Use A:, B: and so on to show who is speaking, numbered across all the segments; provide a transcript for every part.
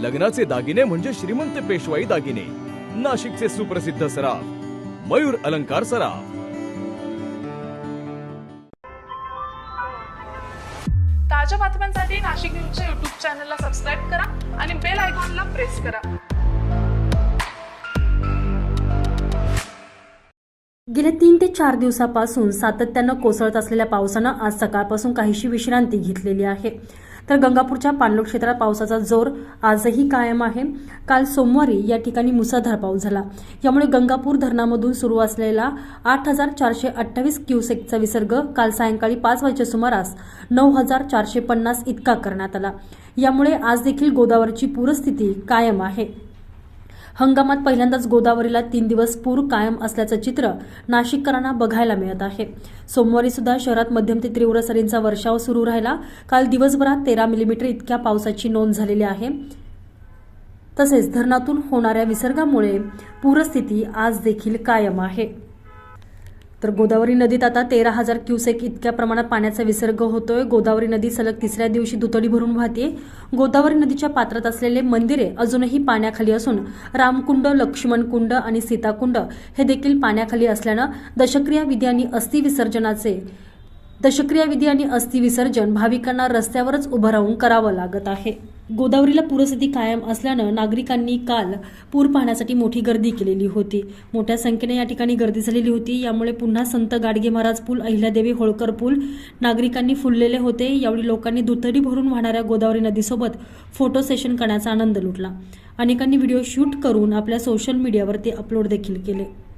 A: लग्नाचे दागिने म्हणजे श्रीमंत पेशवाई दागिने. नाशिकचे सुप्रसिद्ध सराफ मयूर अलंकार सराफ.
B: ताज्या बातम्यांसाठी नाशिक न्यूजच्या युट्यूब चॅनलला सबस्क्राईब करा आणि बेल आयकॉनला प्रेस करा.
C: गेल्या तीन ते चार दिवसापासून सातत्यानं कोसळत असलेल्या पावसानं आज सकाळपासून काहीशी विश्रांती घेतलेली आहे. तर गंगापूरच्या पाणलोट क्षेत्रात पावसाचा जोर आजही कायम आहे. काल सोमवारी या ठिकाणी मुसळधार पाऊस झाला. यामुळे गंगापूर धरणामधून सुरू असलेला आठ हजार चारशे अठ्ठावीस क्युसेकचा विसर्ग काल सायंकाळी पाच वाजेच्या सुमारास नऊ हजार चारशे पन्नास इतका करण्यात आला. यामुळे आज देखील गोदावरीची पूरस्थिती कायम आहे. हंगामात पहिल्यांदाच गोदावरीला तीन दिवस पूर कायम असल्याचं चित्र नाशिककरांना बघायला मिळत आहे. सोमवारी सुद्धा शहरात मध्यम ते तीव्र सरींचा वर्षाव सुरू राहिला. काल दिवसभरात तेरा मिलीमीटर इतक्या पावसाची नोंद झालेली आहे. तसेच धरणातून होणाऱ्या विसर्गामुळे पूरस्थिती आज देखील कायम आहे. तर गोदावरी नदीत आता तेरा हजार क्युसेक इतक्या प्रमाणात पाण्याचा विसर्ग होतोय. गोदावरी नदी सलग तिसऱ्या दिवशी दुतडी भरून वाहते गोदावरी नदीच्या पात्रात असलेले मंदिरे अजूनही पाण्याखाली असून रामकुंड लक्ष्मणकुंड आणि सीताकुंड हे देखील पाण्याखाली असल्यानं दशक्रिया विधी आणि अस्थि विसर्जनाचे दशक्रिया विधी आणि अस्थि विसर्जन भाविकांना रस्त्यावरच उभं राहून करावं लागत आहे. गोदावरीला पूरस्थिती कायम असल्यानं नागरिकांनी काल पूर पाहण्यासाठी मोठी गर्दी केलेली होती. मोठ्या संख्येने या ठिकाणी गर्दी झालेली होती. यामुळे पुन्हा संत गाडगे महाराज पूल अहिल्यादेवी होळकर पूल नागरिकांनी फुललेले होते. यावेळी लोकांनी दुतडी भरून वाहणाऱ्या गोदावरी नदीसोबत फोटो सेशन करण्याचा आनंद लुटला. अनेकांनी व्हिडिओ शूट करून आपल्या सोशल मीडियावर ते अपलोड देखील केले.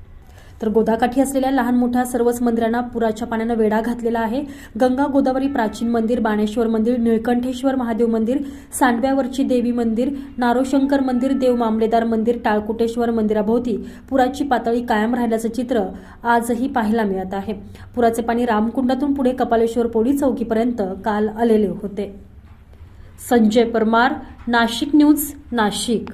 C: तर गोदाकाठी असलेल्या लहान मोठ्या सर्वच मंदिरांना पुराच्या पाण्यानं वेढा घातलेला आहे. गंगा गोदावरी प्राचीन मंदिर बाणेश्वर मंदिर निळकंठेश्वर महादेव मंदिर सांडव्यावरची देवी मंदिर नारोशंकर मंदिर देव मामलेदार मंदिर टाळकुटेश्वर मंदिराभोवती पुराची पातळी कायम राहिल्याचं चित्र आजही पाहायला मिळत आहे. पुराचे पाणी रामकुंडातून पुढे कपालेश्वर पोळी चौकीपर्यंत काल आलेले होते. संजय परमार नाशिक न्यूज नाशिक.